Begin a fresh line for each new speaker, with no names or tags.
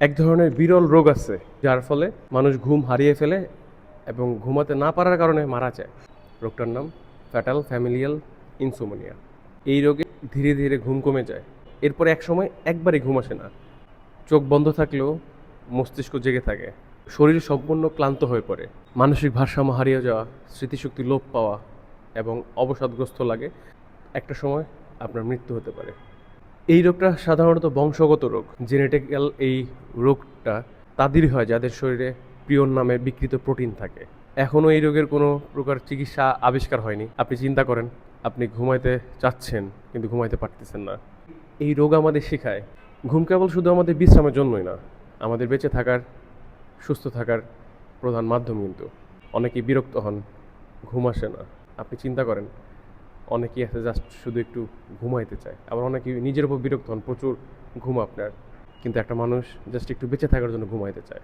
এক ধরনের বিরল রোগ আছে, যার ফলে মানুষ ঘুম হারিয়ে ফেলে এবং ঘুমাতে না পারার কারণে মারা যায়। রোগটার নাম ফ্যাটাল ফ্যামিলিয়াল ইনসোমোনিয়া। এই রোগে ধীরে ধীরে ঘুম কমে যায়। এরপরে এক সময় একবারই ঘুম আসে না। চোখ বন্ধ থাকলেও মস্তিষ্ক জেগে থাকে। শরীর সম্পূর্ণ ক্লান্ত হয়ে পড়ে। মানসিক ভারসাম্য হারিয়ে যাওয়া, স্মৃতিশক্তি লোপ পাওয়া এবং অবসাদগ্রস্ত লাগে একটা সময় আপনার মৃত্যু হতে পারে। এই রোগটা সাধারণত বংশগত রোগ, জেনেটিক্যাল এই রোগটা তাদেরই হয় যাদের শরীরে প্রিয়ন নামে বিকৃত প্রোটিন থাকে। এখনও এই রোগের কোনো প্রকার চিকিৎসা আবিষ্কার হয়নি। আপনি চিন্তা করেন, আপনি ঘুমাইতে চাচ্ছেন কিন্তু ঘুমাইতে পারতেছেন না। এই রোগ আমাদের শেখায়, ঘুম কেবল শুধু আমাদের বিশ্রামের জন্যই না, আমাদের বেঁচে থাকার, সুস্থ থাকার প্রধান মাধ্যম কিন্তু। অনেকেই বিরক্ত হন, ঘুম আসে না। আপনি চিন্তা করেন অনেকেই আছে জাস্ট শুধু একটু ঘুমাইতে চায়। আবার অনেকেই নিজের উপর বিরক্ত হন, প্রচুর ঘুম আপনার। কিন্তু একটা মানুষ জাস্ট একটু বেঁচে থাকার জন্য ঘুমাইতে চায়।